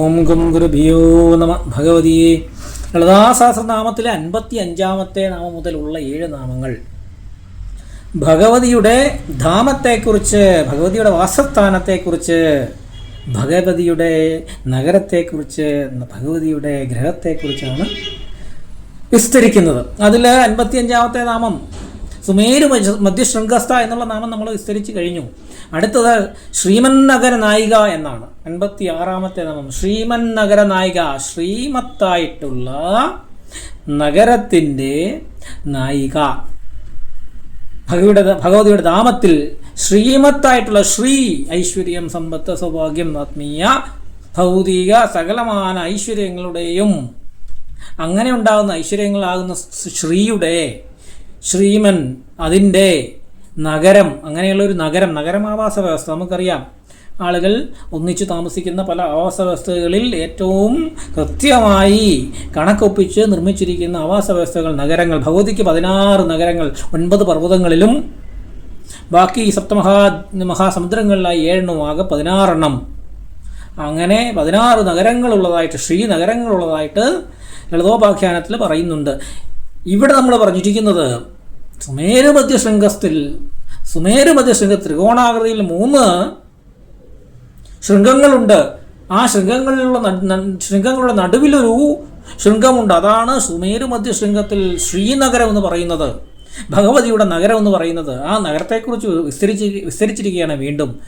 ഓം gum ഗുരുഭിയോ നമ ഭഗവതിയെ. ലളിതാസഹസ്രനാമത്തിലെ അൻപത്തി അഞ്ചാമത്തെ നാമം മുതലുള്ള ഏഴ് നാമങ്ങൾ. ഭഗവതിയുടെ ധാമത്തെക്കുറിച്ച് ഭഗവതിയുടെ വാസസ്ഥാനത്തെക്കുറിച്ച് ഭഗവതിയുടെ നഗരത്തെക്കുറിച്ച് ഭഗവതിയുടെ ഗ്രഹത്തെക്കുറിച്ചാണ് വിസ്തരിക്കുന്നത്. അതിൽ അൻപത്തി അഞ്ചാമത്തെ നാമം സുമേരു മധ്യ- മധ്യശൃംഗസ്ഥ എന്നുള്ള നാമം നമ്മൾ വിസ്തരിച്ച് കഴിഞ്ഞു. അടുത്തത് ശ്രീമൻ നഗര നായിക എന്നാണ്. അൻപത്തി ആറാമത്തെ നാമം. ശ്രീമൻ നഗര നായിക ശ്രീമത്തായിട്ടുള്ള നഗരത്തിന്റെ നായിക. ഭഗവതിയുടെ ഭഗവതിയുടെ നാമത്തിൽ ശ്രീമത്തായിട്ടുള്ള ശ്രീ ഐശ്വര്യം സമ്പത്ത് സൗഭാഗ്യം ആത്മീയ ഭൗതിക സകലമാന ഐശ്വര്യങ്ങളുടെയും അങ്ങനെ ഉണ്ടാകുന്ന ഐശ്വര്യങ്ങളാകുന്ന ശ്രീയുടെ ശ്രീമൻ അതിന്റെ നഗരം അങ്ങനെയുള്ള ഒരു നഗരം നഗരമാവാസ വ്യവസ്ഥ നമുക്കറിയാം. ആളുകൾ ഒന്നിച്ചു താമസിക്കുന്ന പല ആവാസ വ്യവസ്ഥകളിൽ ഏറ്റവും കൃത്യമായി കണക്കൊപ്പിച്ച് നിർമ്മിച്ചിരിക്കുന്ന ആവാസ വ്യവസ്ഥകൾ നഗരങ്ങൾ. ഭഗവതിക്ക് പതിനാറ് നഗരങ്ങൾ ഒൻപത് പർവതങ്ങളിലും. ബാക്കി സപ്തമഹാ മഹാസമുദ്രങ്ങളിലായി ഏഴെണ്ണം ആകെ പതിനാറെണ്ണം. അങ്ങനെ പതിനാറ് നഗരങ്ങളുള്ളതായിട്ട് ശ്രീനഗരങ്ങളുള്ളതായിട്ട് ലളിതോപാഖ്യാനത്തിൽ പറയുന്നുണ്ട്. ഇവിടെ നമ്മൾ പറഞ്ഞിരിക്കുന്നത് സുമേരു ശൃംഗത്തിൽ സുമേരുമധ്യ ശൃംഗ ത്രികോണാകൃതിയിൽ മൂന്ന് ശൃംഗങ്ങളുണ്ട്. ആ ശൃംഗങ്ങളിലുള്ള ശൃംഗങ്ങളുടെ നടുവിലൊരു ശൃംഗമുണ്ട്. അതാണ് സുമേരുമധ്യ മധ്യശൃംഗത്തിൽ ശ്രീനഗരം എന്ന് പറയുന്നത്. ഭഗവതിയുടെ നഗരം എന്ന് പറയുന്നത്. ആ നഗരത്തെക്കുറിച്ച് വിസ്തരിച്ച് വിസ്തരിച്ചിരിക്കുകയാണ് വീണ്ടും.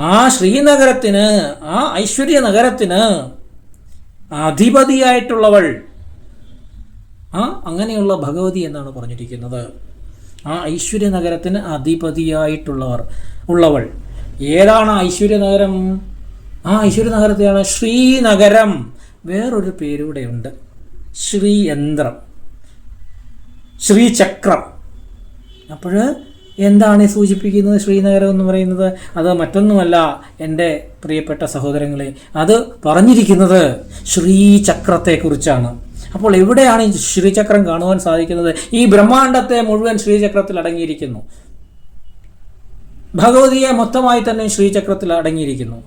ആ ശ്രീനഗരത്തിന് ആ ഐശ്വര്യ നഗരത്തിന് അധിപതിയായിട്ടുള്ളവൾ ആ അങ്ങനെയുള്ള ഭഗവതി എന്നാണ് പറഞ്ഞിരിക്കുന്നത്. ആ ഐശ്വര്യ നഗരത്തിന് അധിപതിയായിട്ടുള്ളവർ ഉള്ളവൾ. ഏതാണ് ഐശ്വര്യ നഗരം ആ ഐശ്വര്യ നഗരത്തെയാണ് ശ്രീനഗരം. വേറൊരു പേരൂടെയുണ്ട് ശ്രീയന്ത്രം. ശ്രീചക്രം. അപ്പോൾ എന്താണ് സൂചിപ്പിക്കുന്നത് ശ്രീനഗരം എന്ന് പറയുന്നത്? അത് മറ്റൊന്നുമല്ല എന്റെ പ്രിയപ്പെട്ട സഹോദരങ്ങളെ. അത് പറഞ്ഞിരിക്കുന്നത് ശ്രീചക്രത്തെക്കുറിച്ചാണ്. അപ്പോൾ എവിടെയാണ് ഈ ശ്രീചക്രം കാണുവാൻ സാധിക്കുന്നത്? ഈ ബ്രഹ്മാണ്ടത്തെ മുഴുവൻ ശ്രീചക്രത്തിൽ അടങ്ങിയിരിക്കുന്നു. ഭഗവതിയെ മൊത്തമായി തന്നെ ശ്രീചക്രത്തിൽ അടങ്ങിയിരിക്കുന്നു.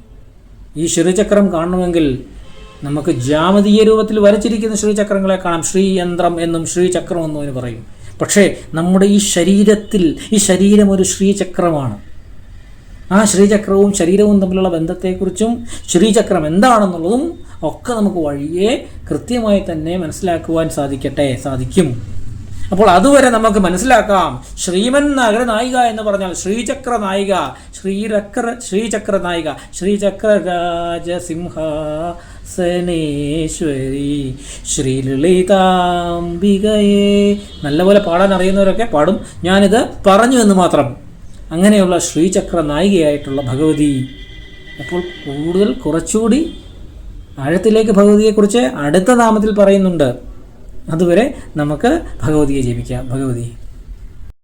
ഈ ശ്രീചക്രം കാണണമെങ്കിൽ നമുക്ക് ജാമതീയ രൂപത്തിൽ വരച്ചിരിക്കുന്ന ശ്രീചക്രങ്ങളെ കാണാം. ശ്രീയന്ത്രം എന്നും ശ്രീചക്രം എന്നും പറയും. പക്ഷേ നമ്മുടെ ഈ ശരീരത്തിൽ ഈ ശരീരം ഒരു ശ്രീചക്രമാണ്. ആ ശ്രീചക്രവും ശരീരവും തമ്മിലുള്ള ബന്ധത്തെക്കുറിച്ചും ശ്രീചക്രം എന്താണെന്നുള്ളതും ഒക്കെ നമുക്ക് വഴിയെ കൃത്യമായി തന്നെ മനസ്സിലാക്കുവാൻ സാധിക്കട്ടെ സാധിക്കും. അപ്പോൾ അതുവരെ നമുക്ക് മനസ്സിലാക്കാം. ശ്രീമൻ നഗര നായിക എന്ന് പറഞ്ഞാൽ ശ്രീചക്ര നായിക ശ്രീരക്ര ശ്രീചക്ര നായിക ശ്രീചക്ര രാജസിംഹാസനേശ്വരി ശ്രീലളിതാംബികയെ. നല്ലപോലെ പാടാൻ അറിയുന്നവരൊക്കെ പാടും. ഞാനിത് പറഞ്ഞു എന്ന് മാത്രം. അങ്ങനെയുള്ള ശ്രീചക്ര നായികയായിട്ടുള്ള ഭഗവതി. അപ്പോൾ കൂടുതൽ കുറച്ചുകൂടി ആഴത്തിലേക്ക് ഭഗവതിയെക്കുറിച്ച് അടുത്ത നാമത്തിൽ പറയുന്നുണ്ട്. അതുവരെ നമുക്ക് ഭഗവതിയെ ജപിക്കാം. ഭഗവതി.